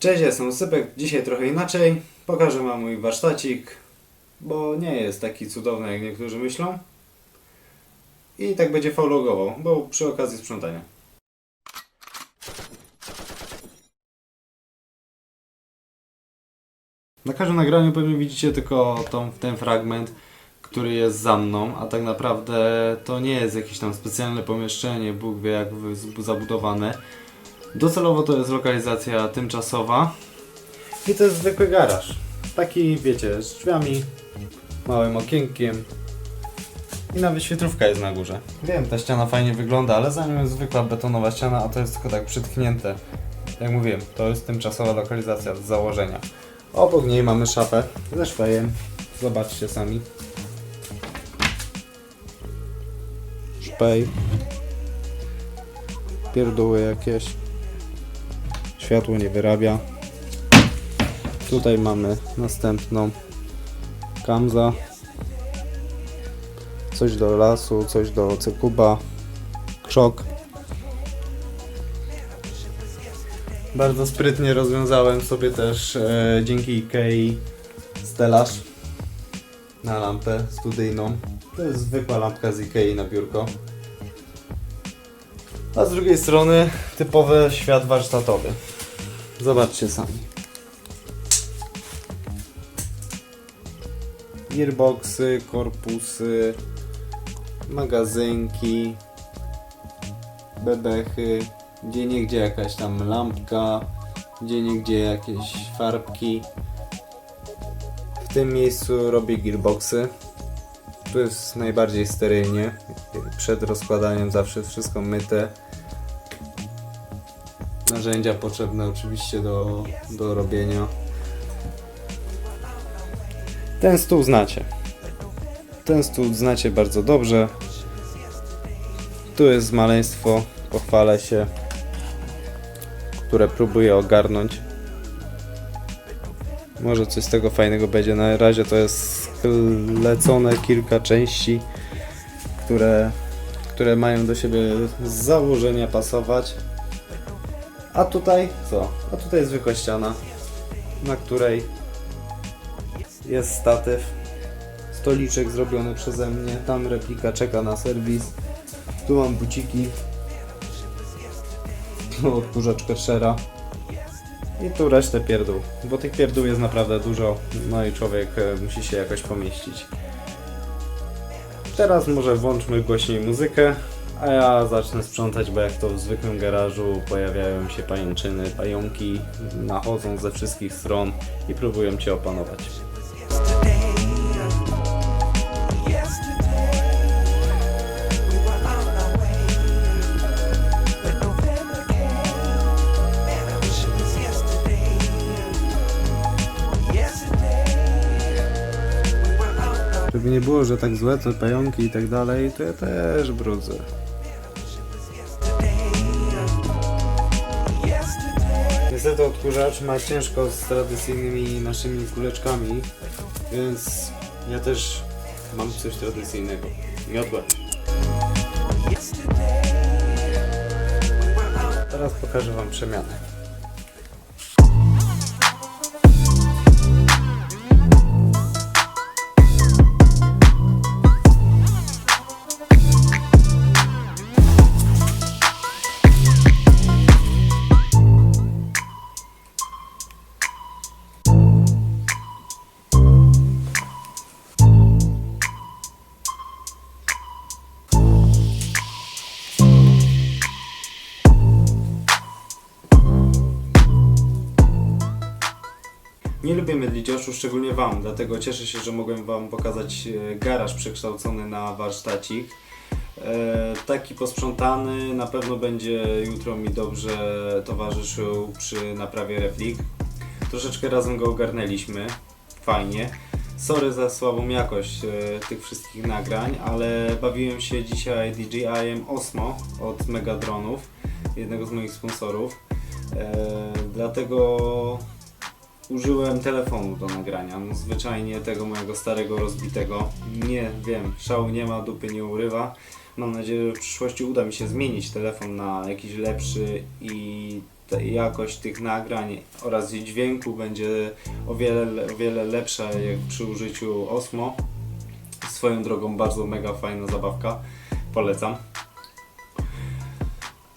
Cześć, jestem Sypek. Dzisiaj trochę inaczej. Pokażę Wam mój warsztacik, bo nie jest taki cudowny, jak niektórzy myślą. I tak będzie faulogował, bo przy okazji sprzątania. Na każdym nagraniu pewnie widzicie tylko tą, ten fragment, który jest za mną, a tak naprawdę to nie jest jakieś tam specjalne pomieszczenie, Bóg wie jak zabudowane. Docelowo to jest lokalizacja tymczasowa. I to jest zwykły garaż. Taki, wiecie, z drzwiami, małym okienkiem. I nawet świetlówka jest na górze. Wiem, ta ściana fajnie wygląda, ale za nią jest zwykła betonowa ściana, a to jest tylko tak przytknięte. Jak mówiłem, to jest tymczasowa lokalizacja z założenia. Obok niej mamy szafę ze szwejem. Zobaczcie sami. Szpej. Pierdóły jakieś. Światło nie wyrabia. Tutaj mamy następną kamza. Coś do lasu, coś do cykuba. Krzok. Bardzo sprytnie rozwiązałem sobie też e, dzięki Ikei stelaż na lampę studyjną. To jest zwykła lampka z Ikei na biurko. A z drugiej strony typowy świat warsztatowy. Zobaczcie sami. Gearboxy, korpusy, magazynki, bebechy, gdzie niegdzie jakaś tam lampka, gdzie niegdzie jakieś farbki. W tym miejscu robię gearboxy. Tu jest najbardziej sterylnie. Przed rozkładaniem zawsze wszystko myte. Narzędzia potrzebne oczywiście do, do robienia. Ten stół znacie. Ten stół znacie bardzo dobrze. Tu jest maleństwo, pochwalę się, które próbuję ogarnąć. Może coś z tego fajnego będzie. Na razie to jest sklecone kilka części, które, które mają do siebie z założenia pasować. A tutaj co? A tutaj zwykła ściana, na której jest statyw, stoliczek zrobiony przeze mnie, tam replika czeka na serwis, tu mam buciki, tu odkurzaczkę Shera. I tu resztę pierdół, bo tych pierdół jest naprawdę dużo, no i człowiek e, musi się jakoś pomieścić. Teraz może włączmy głośniej muzykę, a ja zacznę sprzątać, bo jak to w zwykłym garażu pojawiają się pajęczyny, pająki, nachodzą ze wszystkich stron i próbują cię opanować. Żeby nie było, że tak złe, to pająki i tak dalej, to ja też brudzę. Niestety odkurzacz ma ciężko z tradycyjnymi naszymi kuleczkami, więc ja też mam coś tradycyjnego. Miotłę. Teraz pokażę Wam przemianę. Nie lubię mydlić oczu, szczególnie Wam, dlatego cieszę się, że mogłem Wam pokazać e, garaż przekształcony na warsztacik. E, taki posprzątany, na pewno będzie jutro mi dobrze towarzyszył przy naprawie replik. Troszeczkę razem go ogarnęliśmy, fajnie. Sorry za słabą jakość e, tych wszystkich nagrań, ale bawiłem się dzisiaj DJI-em Osmo od Megadronów, jednego z moich sponsorów. Dlatego użyłem telefonu do nagrania. No, zwyczajnie tego mojego starego rozbitego. Nie wiem, szału nie ma, dupy nie urywa. Mam nadzieję, że w przyszłości uda mi się zmienić telefon na jakiś lepszy i jakość tych nagrań oraz dźwięku będzie o wiele, o wiele lepsza jak przy użyciu Osmo. Swoją drogą bardzo mega fajna zabawka. Polecam.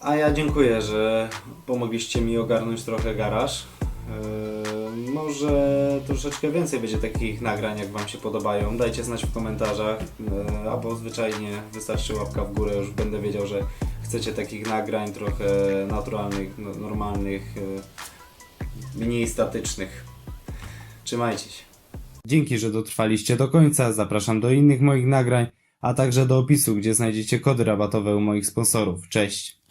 A ja dziękuję, że pomogliście mi ogarnąć trochę garaż. Może troszeczkę więcej będzie takich nagrań, jak Wam się podobają. Dajcie znać w komentarzach, eee, albo zwyczajnie wystarczy łapka w górę, już będę wiedział, że chcecie takich nagrań trochę naturalnych, no- normalnych, eee, mniej statycznych. Trzymajcie się. Dzięki, że dotrwaliście do końca. Zapraszam do innych moich nagrań, a także do opisu, gdzie znajdziecie kody rabatowe u moich sponsorów. Cześć!